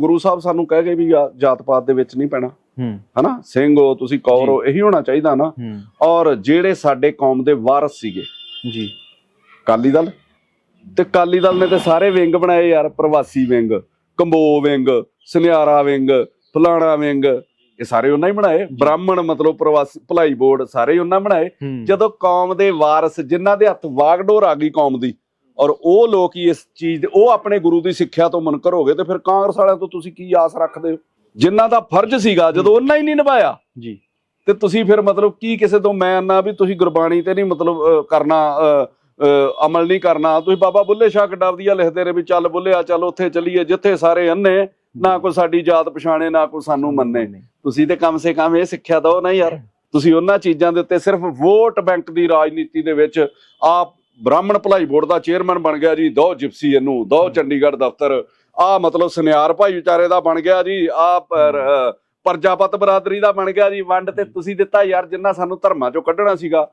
ਗੁਰੂ ਸਾਹਿਬ ਸਾਨੂੰ ਕਹਿ ਗਏ ਵੀ ਜਾਤ ਪਾਤ ਦੇ ਵਿੱਚ ਨਹੀਂ ਪੈਣਾ। ਹੂੰ। ਹਨਾ? ਸਿੰਘ ਹੋ ਤੁਸੀਂ ਕੌਰ ਹੋ ਇਹੀ ਹੋਣਾ ਚਾਹੀਦਾ ਨਾ। ਔਰ ਜਿਹੜੇ ਸਾਡੇ ਕੌਮ ਦੇ ਵਾਰਸ ਸੀਗੇ। ਜੀ। ਕਾਲੀ ਦਲ? ਤੇ ਕਾਲੀ ਦਲ ਨੇ ਤੇ ਸਾਰੇ ਵਿੰਗ ਬਣਾਏ ਯਾਰ ਪ੍ਰਵਾਸੀ ਵਿੰਗ ਕੰਬੋ ਵਿੰਗ ਸੁਨਿਆਰਾ ਵਿੰਗ ਫਲਾਣਾ ਵਿੰਗ ਇਹ ਸਾਰੇ ਉਹਨਾਂ ਹੀ ਬਣਾਏ। ਬ੍ਰਾਹਮਣ ਮਤਲਬ ਪ੍ਰਵਾਸੀ ਭਲਾਈ ਬੋਰਡ ਸਾਰੇ ਉਹਨਾਂ ਬਣਾਏ। ਜਦੋਂ ਕੌਮ ਦੇ ਵਾਰਸ ਜਿਨ੍ਹਾਂ ਦੇ ਹੱਥ ਵਾਗਡੋਰ ਆ ਗਈ ਕੌਮ ਦੀ ਔਰ ਉਹ ਲੋਕ ਹੀ ਇਸ ਚੀਜ਼ ਦੇ ਉਹ ਆਪਣੇ ਗੁਰੂ ਦੀ ਸਿੱਖਿਆ ਤੋਂ ਮੁਨਕਰ ਹੋ ਗਏ ਤੇ ਫਿਰ ਕਾਂਗਰਸ ਵਾਲਿਆਂ ਤੋਂ ਤੁਸੀਂ ਕੀ ਆਸ ਰੱਖਦੇ ਹੋ? ਜਿਨ੍ਹਾਂ ਦਾ ਫਰਜ਼ ਸੀਗਾ ਜਦੋਂ ਉਹਨਾਂ ਹੀ ਨਹੀਂ ਨਿਭਾਇਆ। ਜੀ। ਤੇ ਤੁਸੀਂ ਫਿਰ ਮਤਲਬ ਕੀ ਕਿਸੇ ਤੋਂ ਮੈਂ ਨਾ ਵੀ ਤੁਸੀਂ ਗੁਰਬਾਣੀ ਤੇ ਨਹੀਂ ਮਤਲਬ ਕਰਨਾ ਅਮਲ ਨਹੀਂ ਕਰਨਾ। ਤੁਸੀਂ ਬਾਬਾ ਬੁੱਲੇ ਸ਼ਾਹ ਕਿੱਡਾ ਵਧੀਆ ਲਿਖਦੇ ਰਹੇ ਵੀ ਚੱਲ ਬੁੱਲਿਆ ਚੱਲ ਉੱਥੇ ਚੱਲੀਏ ਜਿੱਥੇ ਸਾਰੇ ਅੰਨੇ ਨਾ ਕੋਈ ਸਾਡੀ ਜਾਤ ਪਛਾਣੇ ਨਾ ਕੋਈ ਸਾਨੂੰ ਮੰਨੇ। ਤੁਸੀਂ ਤੇ ਕਮ ਸੇ ਕਮ ਇਹ ਸਿੱਖਿਆ ਦਿਓ ਨਾ ਯਾਰ। ਤੁਸੀਂ ਉਹਨਾਂ ਚੀਜ਼ਾਂ ਦੇ ਉੱਤੇ ਸਿਰਫ ਵੋਟ ਬੈਂਕ ਦੀ ਰਾਜਨੀਤੀ ਦੇ ਵਿੱਚ ਆ ਬ੍ਰਾਹਮਣ ਭਲਾਈ ਬੋਰਡ ਦਾ ਚੇਅਰਮੈਨ ਬਣ ਗਿਆ ਜੀ ਦੋ ਜਿਪਸੀ ਇਹਨੂੰ ਦੋ ਚੰਡੀਗੜ੍ਹ ਦਫ਼ਤਰ। ਆ ਮਤਲਬ ਸੁਨਿਆਰ ਭਾਈਚਾਰੇ ਦਾ ਬਣ ਗਿਆ ਜੀ ਆ ਪ੍ਰਜਾਪਤ ਬਰਾਦਰੀ ਦਾ ਬਣ ਗਿਆ ਜੀ। ਵੰਡ ਤੇ ਤੁਸੀਂ ਦਿੱਤਾ ਯਾਰ ਜਿੰਨਾ ਸਾਨੂੰ ਧਰਮਾਂ ਚੋਂ ਕੱਢਣਾ ਸੀਗਾ।